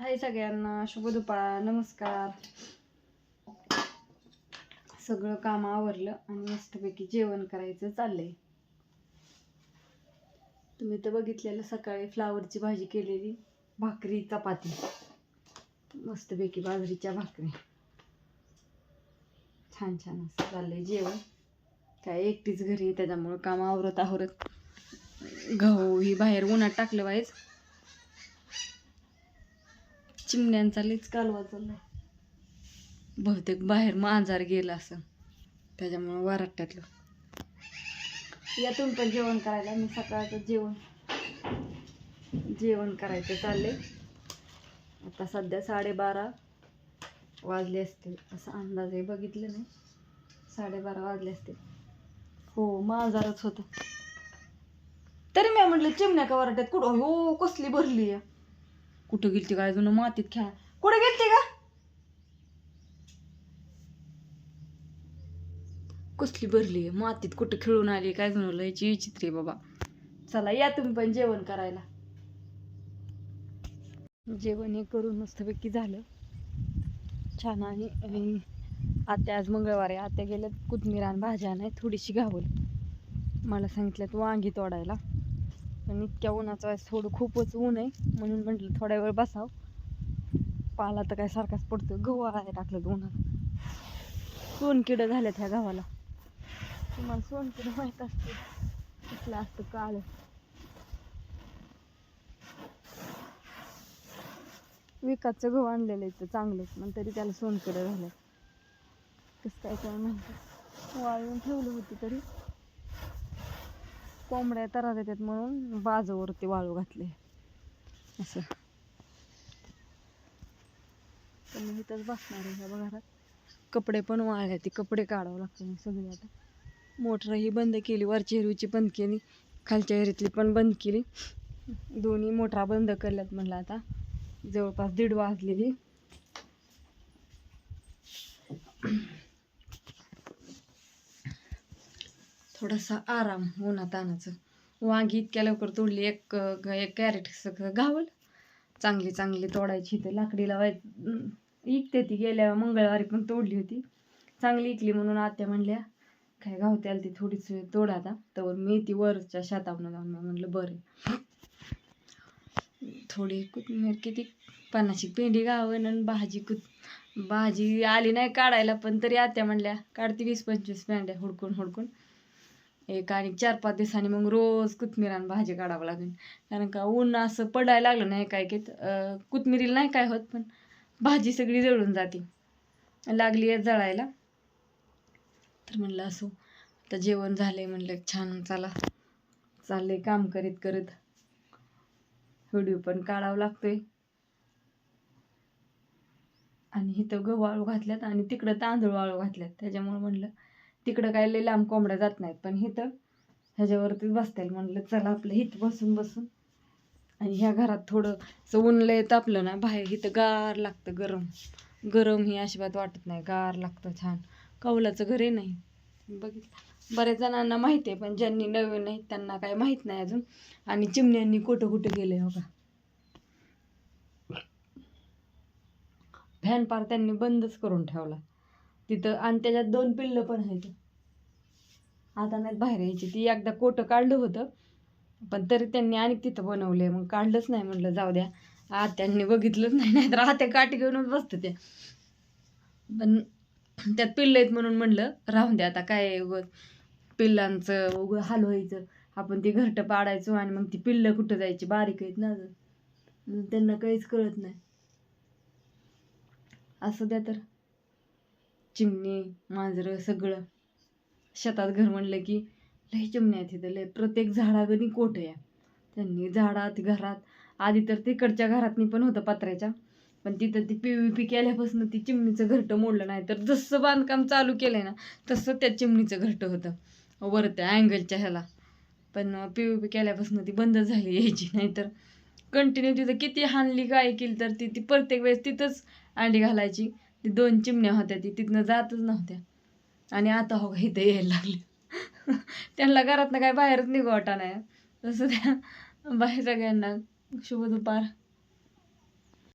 हाय सगळ्यांना शुभ दुपार नमस्कार. सगळं काम आवरलं आणि मस्तपैकी जेवण करायचं चाललंय. तुम्ही तर बघितलेलं सकाळी फ्लावरची भाजी केलेली भाकरी चपाती. मस्तपैकी बाजरीच्या भाकरी. छान छान असं चाललंय जेवण. काय एकटीच घरी आहे, त्याच्यामुळं काम आवरत आवरत गहू ही बाहेर उन्हात टाकलं वाईज चिमण्यांचा लिच कालवा चाललाय. बहुतेक बाहेर मांजार गेला असं. त्याच्यामुळं वारात यातून पण जेवण करायला मी सकाळचं जेवण जेवण करायचं चालले आता सध्या साडेबारा वाजले असतील. असा अंदाजे बघितलं नाही. साडेबारा वाजले असतील. हो मांजारच होतं. तरी मी म्हटलं चिमण्या का वराट्यात कुठं? हो कसली भरली आहे कुठं गेलती काय जुनं मातीत खेळा. कुठे गेलती का कसली भरली? आहे मातीत कुठं खेळून आली? काय जुनं लयची विचित्र आहे बाबा. चला या तुम्ही पण जेवण करायला. जेवण हे करून मस्तपैकी झालं. छान आणि आणि आत्या आज मंगळवार आहे. आत्या गेल्यात कोथमीर आणि भाज्या नाही थोडीशी घावल मला सांगितलं वांगी तोडायला. पण इतक्या उन्हाचा वेळेस थोडं खूपच ऊन आहे म्हणून म्हटलं थोडा वेळ बसाव. पाला तर काय सारखाच पडतो गहू आहे टाकलं उन्हात सोनकिडं झाल्यात ह्या गव्हाला तुम्हाला सोनकिडं माहीत असते कुठलं असतं काळ. विकासचं गहू आणलेलं इथं चांगलं मग तरी त्याला सोनकिडं झालं कसं काय काय माहिती. वाळून ठेवलं होती तरी. कोंबड्या तरा देतात म्हणून बाजूवरती वाळू घातले. असं. तर मी इथंच बसणार आहे ह्या घरात कपडे पण वाळले ते कपडे काढावं लागतं सगळे आता. मोटर ही बंद केली वरची हिरवीची बंद केली खालच्या हिरीतली पण बंद केली. दोन्ही मोटरा बंद केल्यात म्हणलं आता. जवळपास दीड वाजलेली. थोडासा आराम उन्हा तानाचं वांगी इतक्या लवकर तोडली एक एक कॅरेट सगळं गावल. चांगली चांगली तोडायची इथे. लाकडी लावाय इकते ती. गेल्या मंगळवारी पण तोडली होती. चांगली इकली म्हणून आत्या म्हणल्या काय गावते आली ती थोडीच तोडा तोड आता. तर मी ती वरच्या शेतावरून जाऊन म्हणलं बरं थोडी कोथिंबीर किती पन्नाशी पेंडी गावन आणि भाजी कुत भाजी आली नाही काढायला पण तरी आत्या म्हणल्या काढते वीस पंचवीस पेंड्या हुडकून हुडकून. एक आणि चार पाच दिवसांनी मग रोज कोथमीर आणि भाजी काढावं लागेल. कारण का ऊन असं पडायला लागलं नाही काय की कोथमिरीला नाही काय होत पण भाजी सगळी जळून जाते. लागली आहे जळायला. तर म्हणलं असो आता जेवण झालंय म्हणलं छान चला. चाललंय काम करीत करत. व्हिडिओ पण काढावं लागतोय. आणि इथं गहू वाळू घातल्यात आणि तिकडं तांदूळ वाळू घातल्यात. त्याच्यामुळे म्हणलं तिकडं काय लय लांब कोंबड्या जात नाहीत पण इथं ह्याच्यावरतीच बसता येईल म्हणलं चला आपलं हित बसून बसून. आणि ह्या घरात थोडं असं ऊन लय तापलं ना बाहेर इथं गार लागतं गरम. गरम ही अजिबात वाटत नाही गार लागतं छान. कौलाचं घर आहे नाही बघितलं. बऱ्याच जणांना माहिती आहे पण ज्यांनी नवीन आहेत त्यांना काय माहीत नाही अजून. आणि चिमण्यांनी कुठं कुठं गेले हो का? फॅन पार त्यांनी बंदच करून ठेवला. तिथं आणि त्याच्यात दोन पिल्लं पण आहेत. आता नाहीत बाहेर यायची. ती एकदा कोटं काढलं होतं पण तरी त्यांनी आणि तिथं बनवले मग काढलंच नाही म्हटलं जाऊ द्या. आत्यांनी बघितलंच नाही नाहीतर आत्या काठी घेऊनच बसतं त्या. पण त्यात पिल्लं आहेत म्हणून म्हणलं राहून द्या आता काय उगं पिल्लांचं उगं हलवायचं आपण ती घरटं पाडायचो आणि मग ती पिल्लं कुठं जायची? बारीक आहेत ना अजून. त्यांना काहीच कळत नाही. असं द्या तर. चिमणी मांजरं सगळं. शेतात घर म्हणलं की लय चिमण्या आहेत तिथं लय प्रत्येक झाडागणी कोट आहे त्यांनी झाडात घरात आधी तर तिकडच्या घरातनी पण होतं पत्र्याच्या. पण तिथं ती पी व्ही पी केल्यापासून ती चिमणीचं घरटं मोडलं नाही तर जसं बांधकाम चालू केलंय ना तसं त्या चिमणीचं घरटं होतं. वर त्या अँगलच्या ह्याला. पण पी व्ही पी केल्यापासून ती बंद झाली यायची नाही तर कंटिन्यू तिथं किती हानली काय केली तर ती ती प्रत्येक वेळेस तिथंच अंडी घालायची. ती दोन चिमण्या होत्या ती तिथनं जातच नव्हत्या. आणि आता हो का इथं यायला लागली. त्यांना घरातनं काय बाहेरच निघू वाटा नाही. तसं त्या बाहेर सगळ्यांना शुभ दुपार